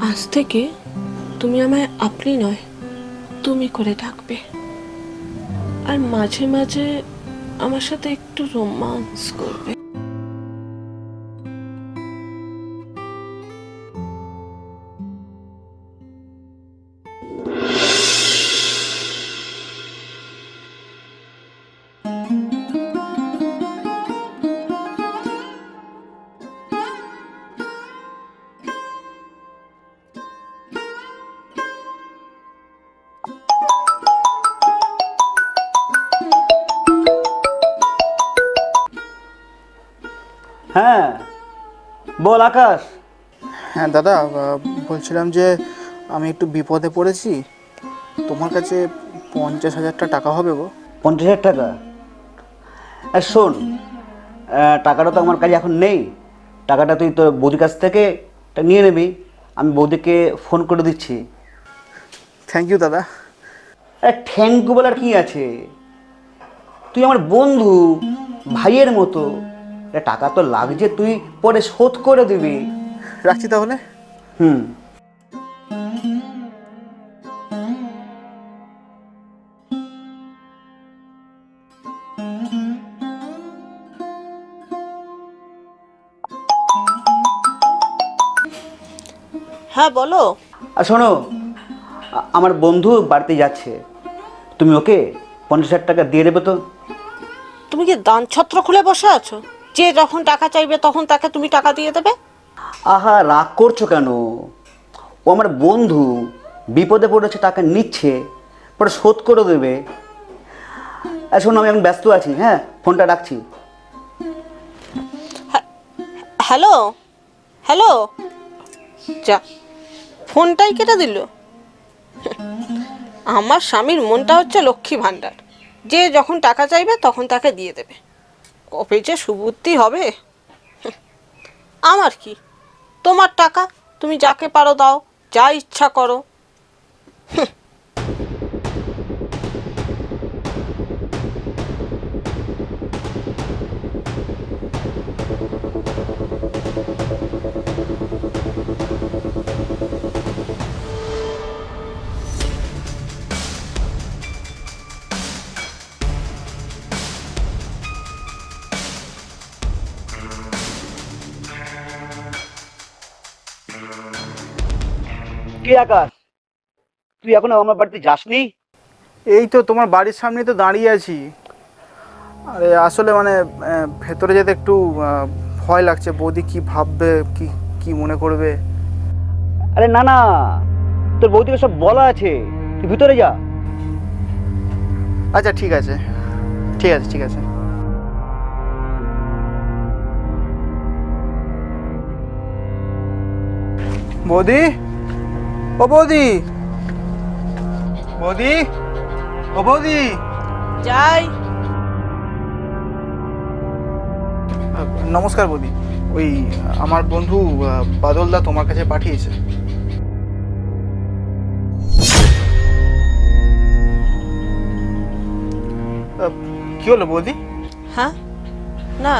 আজ থেকে তুমি আমায় আপনি নয়, তুমি করে ডাকবে। আর মাঝে মাঝে আমার সাথে একটু রোমান্স করবে। হ্যাঁ বল আকাশ। হ্যাঁ দাদা বলছিলাম যে আমি একটু বিপদে পড়েছি। তোমার কাছে পঞ্চাশ হাজারটা টাকা হবে গো। পঞ্চাশ হাজার টাকা? আর শোন টাকাটা তো আমার কাছে এখন নেই। টাকাটা তুই তোর বৌদির কাছ থেকে নিয়ে নিবি। আমি বৌদিকে ফোন করে দিচ্ছি। থ্যাংক ইউ দাদা। আরে থ্যাংক ইউ বলার কি আছে? তুই আমার বন্ধু ভাইয়ের মতো। টাকা তো লাগছে তুই পরে শোধ করে দিবি। রাখছি তাহলে? হুম। হ্যাঁ বলো। আর শোনো আমার বন্ধু বাড়িতে যাচ্ছে। তুমি ওকে পঞ্চাশ হাজার টাকা দিয়ে দেবে তো? তুমি কি দান ছত্র খুলে বসে আছো? যে যখন টাকা চাইবে তখন তাকে তুমি টাকা দিয়ে দেবে? আহা রাগ করছ কেন? ও আমার বন্ধু বিপদে পড়েছে টাকা নিচ্ছে পরে শোধ করে দেবে। শোনো আমি এখন ব্যস্ত আছি হ্যাঁ? ফোনটা রাখছি। হ্যালো? হ্যালো? যা ফোনটাই কেটে দিল। আমার স্বামীর মনটা হচ্ছে লক্ষ্মী ভাণ্ডার। যে যখন টাকা চাইবে তখন তাকে দিয়ে দেবে। কবে যে সুবুদ্ধি হবে? আমার কি? তোমার টাকা তুমি যাকে পারো দাও, যা ইচ্ছা করো। কি আকাশ? তুই এখনও আমার বাড়িতে যাসনি? এই তো তোমার বাড়ির সামনে তো দাঁড়িয়ে আছি। আরে আসলে মানে আহ, ভেতরে যেতে একটু আহ, ভয় লাগছে। বৌদি কি ভাববে কি কি মনে করবে? আরে না না। তোর বৌদিকে সব বলা আছে। তুই ভিতরে যা। আচ্ছা ঠিক আছে। ঠিক আছে ঠিক আছে। বৌদি? ও বৌদি। বৌদি? ও বৌদি। যাই। নমস্কার বৌদি। ওই আমার বন্ধু বাদলদা তোমার কাছে পাঠিয়েছে। কি হলো বৌদি? হ্যাঁ? না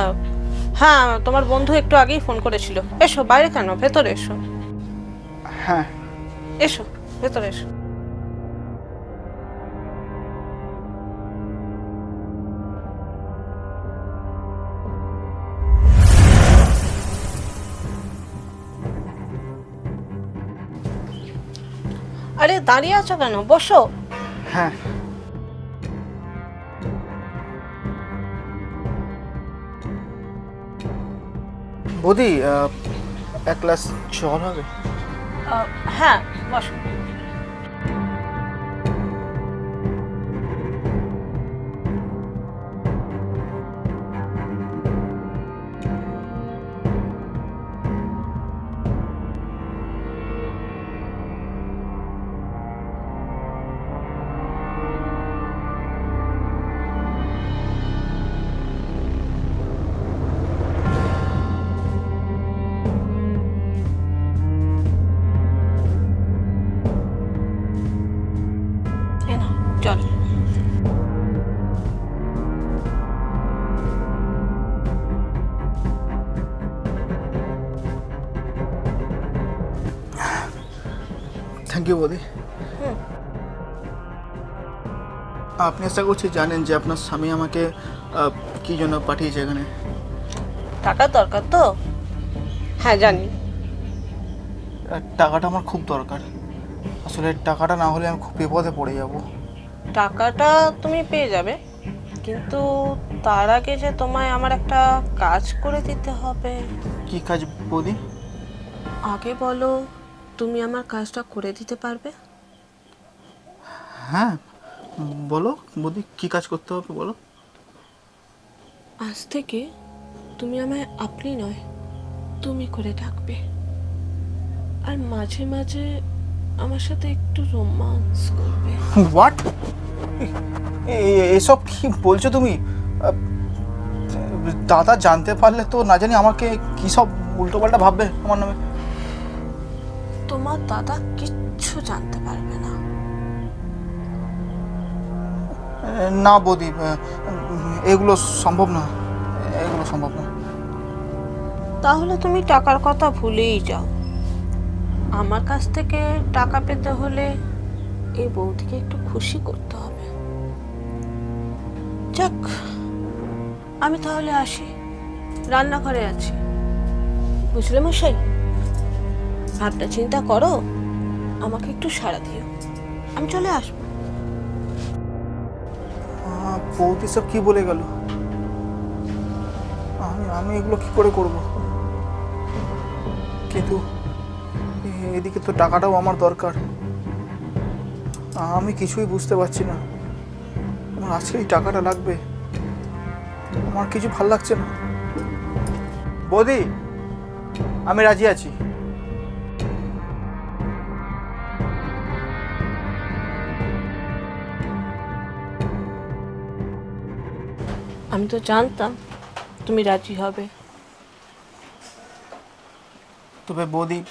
হ্যাঁ তোমার বন্ধু একটু আগেই ফোন করেছিল। এসো বাইরে কেন? ভেতরে এসো। হ্যাঁ এসো ভেতরে এসো। আরে দাঁড়িয়ে আছো কেন? বসো। হ্যাঁ। বৌদি এক গ্লাস জল হবে? হ্যাঁ বসো। থ্যাংক ইউ বৌদি। আপনি আশা করছি জানেন যে আপনার স্বামী আমাকে কি জন্য পাঠিয়েছে এখানে? টাকার দরকার তো? হ্যাঁ জানি। টাকাটা আমার খুব দরকার। আসলে টাকাটা না হলে আমি খুব বিপদে পড়ে যাব। টাকাটা তুমি পেয়ে যাবে কিন্তু তার আগে যে তোমায় আমার একটা কাজ করে দিতে হবে। কি কাজ বৌদি আগে বলো তুমি আমার কাজটা করে দিতে পারবে? হ্যাঁ বলো বৌদি কি কাজ করতে হবে বলো? আজ থেকে তুমি আমায় আপনি নয় তুমি করে ডাকবে। আর মাঝে মাঝে আমার সাথে একটু রোমান্স করবে। হোয়াট এসব কি বলছো তুমি? দাদা জানতে পারলে তো না জানি আমাকে কী সব উল্টোপাল্টা ভাববে আমার নামে। তোমার দাদা কিচ্ছু জানতে পারবে না। না বৌদি এগুলো সম্ভব না এগুলো সম্ভব না। তাহলে তুমি টাকার কথা ভুলেই যাও। আমার কাছ থেকে টাকা পেতে হলে এই বৌদিকে একটু খুশি করতে হবে। যাক আমি তাহলে আসি। রান্নাঘরে আছি। বুঝলে মশাই? ভাবটা চিন্তা করো, আমাকে একটু সাড়া দিও। আমি চলে আসব। বৌদি সব কি বলে গেল? আমি আমি এগুলো কি করে করব? কিন্তু এদিকে তো টাকাটাও আমার দরকার। আমি কিছুই বুঝতে পারছি না। আমার আজকে এই টাকাটা লাগবে, আমার কিছু ভালো লাগছে না। বৌদি, আমি রাজি আছি। আমি তো জানতাম তুমি রাজি হবে। তবে বৌদি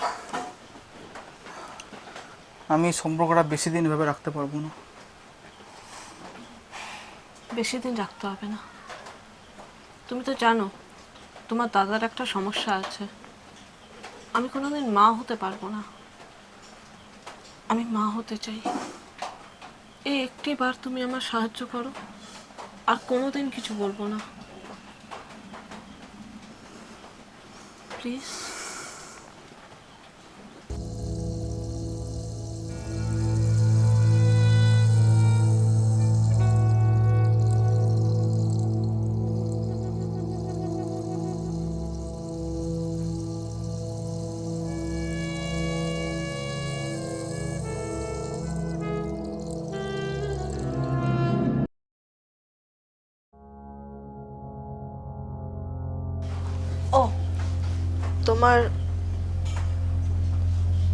আমি সম্পর্কটা বেশি দিন ভেবে রাখতে পারব না। বেশি দিন রাখতে হবে না। তুমি তো জানো তোমার দাদার একটা সমস্যা আছে। আমি কোনোদিন মা হতে পারব না। আমি মা হতে চাই। এই একটি বার তুমি আমার সাহায্য করো। আর কোনোদিন কিছু বলব না। প্লিজ তোমার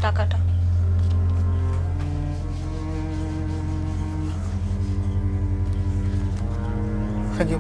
টাকাটা। Thank you